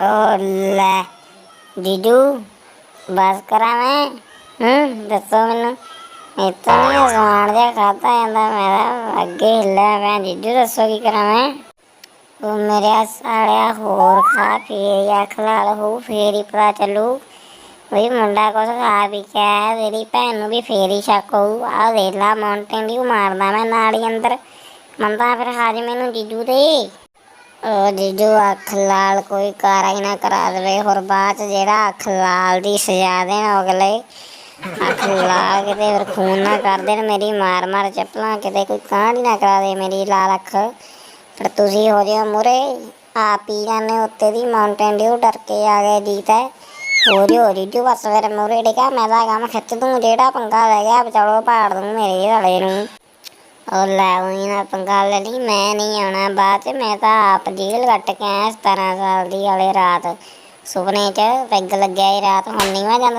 ਓ ਲੈ ਜੀਜੂ ਬਸ ਕਰਾਂ ਮੈਂ ਹੂੰ? ਦੱਸੋ ਮੈਨੂੰ ਇਤੋਂ ਨਹੀਂ ਸਮਾਨ ਜਿਹਾ ਖਾਤਾ ਜਾਂਦਾ ਮੇਰਾ ਅੱਗੇ ਹਿੱਲਿਆ ਮੈਂ ਜੀਜੂ ਦੱਸੋ ਕੀ ਕਰਾਂ ਮੈਂ ਉਹ ਮੇਰੇ ਸਾਲਿਆ ਹੋਰ ਖਾ ਫੇਰ ਜਾਂ ਖਲਾਲ ਹੋ ਫੇਰ ਹੀ ਪਤਾ ਚੱਲੂ। ਵੀ ਮੁੰਡਾ ਕੁਛ ਖਾ ਵੀ ਕੇ ਆਇਆ ਤੇਰੀ ਭੈਣ ਨੂੰ ਵੀ ਫੇਰ ਹੀ ਸ਼ੱਕ ਹੋਊ। ਆਹ ਦੇਖ ਲਾ ਮਾਉਂਟੇਨ ਡਿਊ ਮਾਰਦਾ ਮੈਂ ਨਾਲ ਹੀ ਅੰਦਰ। ਮੰਦਾ ਫਿਰ ਹਾਜਮੇ ਨੂੰ ਜੀਜੂ ਦੇ। ਉਹ ਜੀਜੂ ਅੱਖ ਲਾਲ ਕੋਈ ਕਾਰਾ ਨਾ ਕਰਾ ਦੇਵੇ। ਹੋਰ ਬਾਅਦ ਚ ਜਿਹੜਾ ਅੱਖ ਲਾਲ ਦੀ ਸਜ਼ਾ ਦੇਣ ਅਗਲੇ ਅੱਖ ਲਾਲ ਕਿਤੇ ਫਿਰ ਖੂਨ ਨਾ ਕਰ ਦੇਣ, ਮੇਰੀ ਮਾਰ ਮਾਰ ਚੱਪਲਾਂ ਕਿਤੇ ਕੋਈ ਕਾਂਢ ਨਾ ਕਰਾ ਦੇ ਮੇਰੀ ਲਾਲ ਅੱਖ। ਫਿਰ ਤੁਸੀਂ ਹੋ ਜਿਓ ਮੁਰੇ, ਆਪ ਹੀ ਜਾਨੇ ਉੱਤੇ ਦੀ ਮਾਉਂਟੇਨ ਡਿਊ ਡਰ ਕੇ ਆ ਗਏ ਜੀਤ ਹੈ। ਹੋ ਜਿਓ ਜੀਜੂ, ਬਸ ਫਿਰ ਮੁਰੇ ਡਿਆ ਮੈਂ ਤਾਂ ਕੰਮ ਖਿੱਚ ਦੂੰ, ਜਿਹੜਾ ਪੰਗਾ ਲੈ ਗਿਆ ਵਿਚਾਲੋ ਪਾੜ ਦੂੰ ਮੇਰੇ ਵਾਲੇ ਨੂੰ। ਉਹ ਲੈ ਉਹੀ ਨਾ ਪੰਗਾ ਲੈ ਲਈ ਮੈਂ ਨਹੀਂ ਆਉਣਾ ਬਾਅਦ ਚ, ਮੈਂ ਤਾਂ ਆਪ ਜੇਲ੍ਹ ਕੱਟ ਕੇ ਆਇਆ 17 ਸਾਲ ਦੀ ਵਾਲੇ ਰਾਤ। ਸੁਪਨੇ 'ਚ ਪੈਗ ਲੱਗਿਆ ਹੀ ਰਾਤ, ਹੁਣ ਨਹੀਂ ਮੈਂ ਜਾਂਦਾ